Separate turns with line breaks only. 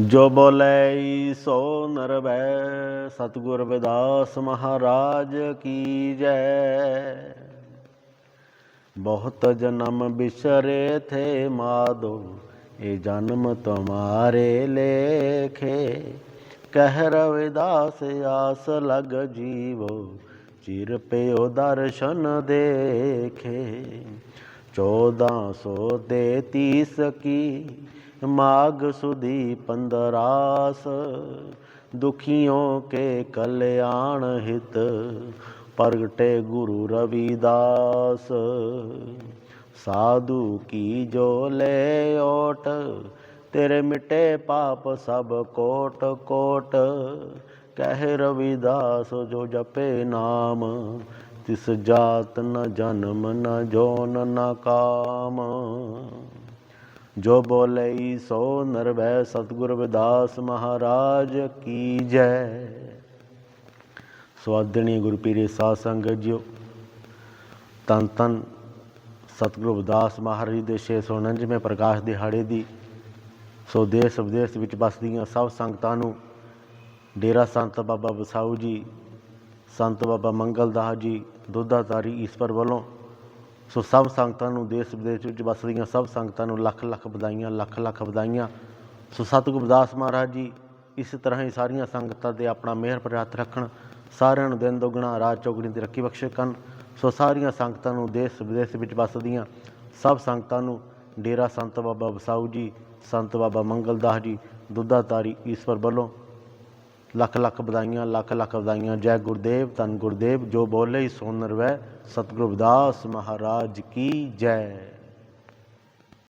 ਜੋ ਬੋਲੇ ਸੋ ਨਰ ਨਰਵੈ ਸਤਿਗੁਰ ਵਿਦਾਸ ਮਹਾਰਾਜ ਕੀ ਜੈ। ਬਹੁਤ ਜਨਮ ਬਿਸਰੇ ਥੇ ਮਾਦੋ ਇਹ ਜਨਮ ਤੁਮਾਰੇ ਲੇਖੇ। ਕਹਿ ਰਵਿਦਾਸ ਆਸ ਲਗ ਜੀਵੋ, ਚਿਰ ਪਿਓ ਦਰਸ਼ਨ ਦੇਖੇ। ਚੌਦਾਂ ਸੌ ਦੇ ਤੀਸ ਕੀ ਮਾਗ ਸੁਦੀ ਪੰਦਰਾਸ ਦੁਖੀਆਂ ਕੇ ਕਲਿਆਣ ਹਿਤ, ਪ੍ਰਗਟੇ ਗੁਰੂ ਰਵਿਦਾਸ। ਸਾਧੂ ਕੀ ਜੋ ਲੈ ਓਟ, ਤੇਰੇ ਮਿਟੇ ਪਾਪ ਸਭ ਕੋਟ ਕੋਟ। ਕਹਿ ਰਵਿਦਾਸ, ਜੋ ਜਪੇ ਨਾਮ, ਤਿਸ ਜਾਤ ਨ ਜਨਮ ਨ ਜੋਨ ਨ ਕਾਮ। ਜੋ ਬੋਲੇ ਸੋ ਨਰਵੈ ਸਤਿਗੁਰ ਵਿਦਾਸ ਮਹਾਰਾਜ ਕੀ ਜੈ। ਸਵਾਦਣੀ ਗੁਰੂ ਪੀਰੇ ਸਾਧ ਸੰਗਤ ਜੀਓ, ਤਨ ਤਨ ਸਤਿਗੁਰੂ ਵਿਦਾਸ ਮਹਾਰਾਜ ਜੀ ਦੇ 649ਵੇਂ ਪ੍ਰਕਾਸ਼ ਦਿਹਾੜੇ ਦੀ ਸੋ ਦੇਸ਼ ਵਿਦੇਸ਼ ਵਿੱਚ ਵਸਦੀਆਂ ਸਭ ਸੰਗਤਾਂ ਨੂੰ ਡੇਰਾ ਸੰਤ ਬਾਬਾ ਵਸਾਊ ਜੀ, ਸੰਤ ਬਾਬਾ ਮੰਗਲ ਦਾਸ ਜੀ, ਦੁੱਧਾਧਾਰੀ ਈਸ਼ਵਰ ਵੱਲੋਂ ਸੋ ਸਭ ਸੰਗਤਾਂ ਨੂੰ ਦੇਸ਼ ਵਿਦੇਸ਼ ਵਿੱਚ ਵਸਦੀਆਂ ਸਭ ਸੰਗਤਾਂ ਨੂੰ ਲੱਖ ਲੱਖ ਵਧਾਈਆਂ, ਲੱਖ ਲੱਖ ਵਧਾਈਆਂ। ਸੋ ਸਤਿਗੁਰੂ ਅਰਦਾਸ ਮਹਾਰਾਜ ਜੀ, ਇਸ ਤਰ੍ਹਾਂ ਹੀ ਸਾਰੀਆਂ ਸੰਗਤਾਂ ਤੇ ਆਪਣਾ ਮਿਹਰ ਪ੍ਰਾਪਤ ਰੱਖਣ, ਸਾਰਿਆਂ ਨੂੰ ਦਿਨ ਦੁਗਣਾ, ਰਾਤ ਚੌਗਣੀ ਦੀ ਰੱਖੀ ਬਖਸ਼ੇ ਕਰਨ। ਸੋ ਸਾਰੀਆਂ ਸੰਗਤਾਂ ਨੂੰ ਦੇਸ਼ ਵਿਦੇਸ਼ ਵਿੱਚ ਵਸਦੀਆਂ ਸਭ ਸੰਗਤਾਂ ਨੂੰ ਡੇਰਾ ਸੰਤ ਬਾਬਾ ਵਸਾਊ ਜੀ, ਸੰਤ ਬਾਬਾ ਮੰਗਲਦਾਸ ਜੀ ਦੁੱਧਾਧਾਰੀ ਈਸ਼ਵਰ ਵੱਲੋਂ ਲੱਖ ਲੱਖ ਵਧਾਈਆਂ, ਲੱਖ ਲੱਖ ਵਧਾਈਆਂ। ਜੈ ਗੁਰਦੇਵ, ਧੰਨ ਗੁਰਦੇਵ, ਜੋ ਬੋਲੇ ਸੋ ਨਰਵੈ ਸਤਿਗੁਰੂ ਰਵਿਦਾਸ ਮਹਾਰਾਜ ਕੀ ਜੈ।